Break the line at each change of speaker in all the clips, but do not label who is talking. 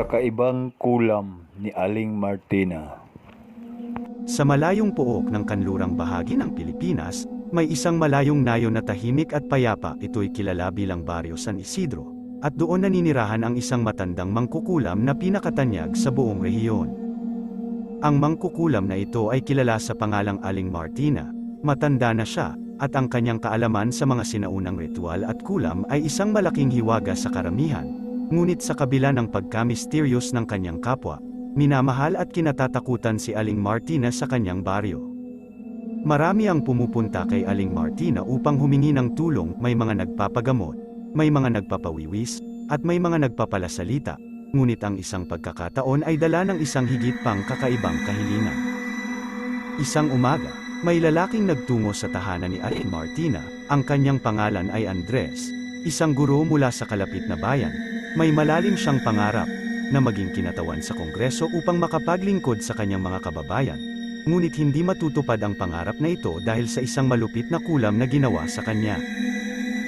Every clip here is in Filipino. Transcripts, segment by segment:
Kakaibang kulam ni Aling Martina.
Sa malayong pook ng kanlurang bahagi ng Pilipinas, may isang malayong nayo na tahimik at payapa ito'y kilala bilang Barrio San Isidro, at doon naninirahan ang isang matandang mangkukulam na pinakatanyag sa buong rehiyon. Ang mangkukulam na ito ay kilala sa pangalang Aling Martina, matanda na siya, at ang kanyang kaalaman sa mga sinaunang ritual at kulam ay isang malaking hiwaga sa karamihan, ngunit sa kabila ng pagka-mysterious ng kanyang kapwa, minamahal at kinatatakutan si Aling Martina sa kanyang baryo. Marami ang pumupunta kay Aling Martina upang humingi ng tulong, may mga nagpapagamot, may mga nagpapawiwis, at may mga nagpapalasalita, ngunit ang isang pagkakataon ay dala ng isang higit pang kakaibang kahilingan. Isang umaga, may lalaking nagtungo sa tahanan ni Aling Martina, ang kanyang pangalan ay Andres, isang guro mula sa kalapit na bayan, may malalim siyang pangarap, na maging kinatawan sa kongreso upang makapaglingkod sa kanyang mga kababayan, ngunit hindi matutupad ang pangarap na ito dahil sa isang malupit na kulam na ginawa sa kanya.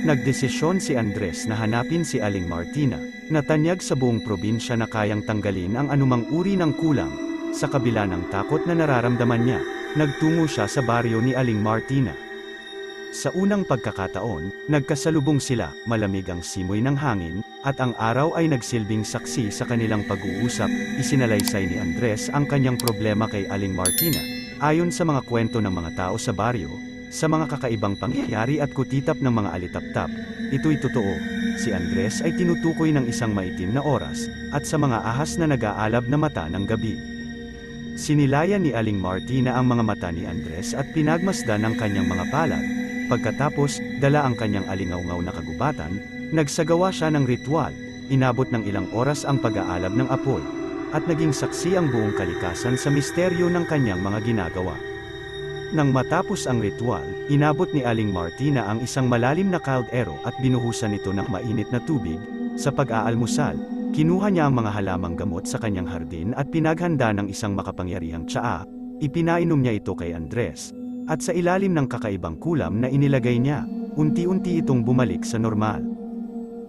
Nagdesisyon si Andres na hanapin si Aling Martina, na tanyag sa buong probinsya na kayang tanggalin ang anumang uri ng kulang. Sa kabila ng takot na nararamdaman niya, nagtungo siya sa baryo ni Aling Martina. Sa unang pagkakataon, nagkasalubong sila, malamig ang simoy ng hangin, at ang araw ay nagsilbing saksi sa kanilang pag-uusap, isinalaysay ni Andres ang kanyang problema kay Aling Martina. Ayon sa mga kwento ng mga tao sa baryo, sa mga kakaibang pangyayari at kutitap ng mga alitaptap, ito'y totoo. Si Andres ay tinutukoy ng isang maitim na oras, at sa mga ahas na nag-aalab na mata ng gabi. Sinilayan ni Aling Martina ang mga mata ni Andres at pinagmasdan ang kanyang mga palad. Pagkatapos, dala ang kanyang alingawngaw na kagubatan, nagsagawa siya ng ritual, inabot ng ilang oras ang pag-aalab ng apoy, at naging saksi ang buong kalikasan sa misteryo ng kanyang mga ginagawa. Nang matapos ang ritual, inabot ni Aling Martina ang isang malalim na kaldero at binuhusan ito ng mainit na tubig. Sa pag-aalmusal, kinuha niya ang mga halamang gamot sa kanyang hardin at pinaghanda ng isang makapangyarihang tsaa, ipinainom niya ito kay Andres. At sa ilalim ng kakaibang kulam na inilagay niya, unti-unti itong bumalik sa normal.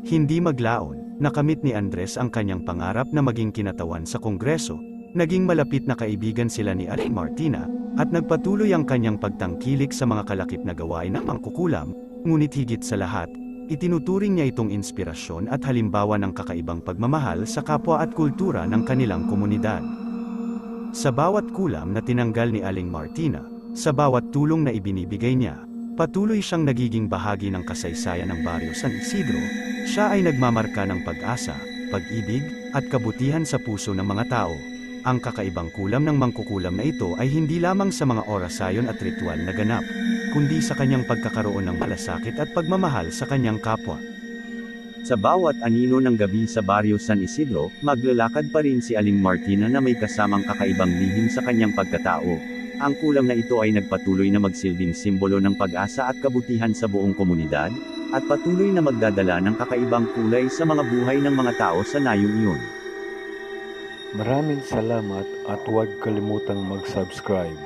Hindi maglaon, nakamit ni Andres ang kanyang pangarap na maging kinatawan sa kongreso, naging malapit na kaibigan sila ni Aling Martina, at nagpatuloy ang kanyang pagtangkilik sa mga kalakip na gawain ng mangkukulam, ngunit higit sa lahat, itinuturing niya itong inspirasyon at halimbawa ng kakaibang pagmamahal sa kapwa at kultura ng kanilang komunidad. Sa bawat kulam na tinanggal ni Aling Martina, sa bawat tulong na ibinibigay niya, patuloy siyang nagiging bahagi ng kasaysayan ng Baryo San Isidro, siya ay nagmamarka ng pag-asa, pag-ibig, at kabutihan sa puso ng mga tao. Ang kakaibang kulam ng mangkukulam na ito ay hindi lamang sa mga orasayon at ritual na ganap, kundi sa kanyang pagkakaroon ng malasakit at pagmamahal sa kanyang kapwa.
Sa bawat anino ng gabi sa Baryo San Isidro, maglalakad pa rin si Aling Martina na may kasamang kakaibang lihim sa kanyang pagkatao. Ang kulam na ito ay nagpatuloy na magsilbing simbolo ng pag-asa at kabutihan sa buong komunidad, at patuloy na magdadala ng kakaibang kulay sa mga buhay ng mga tao sa nayong iyon.
Maraming salamat at huwag kalimutang mag-subscribe.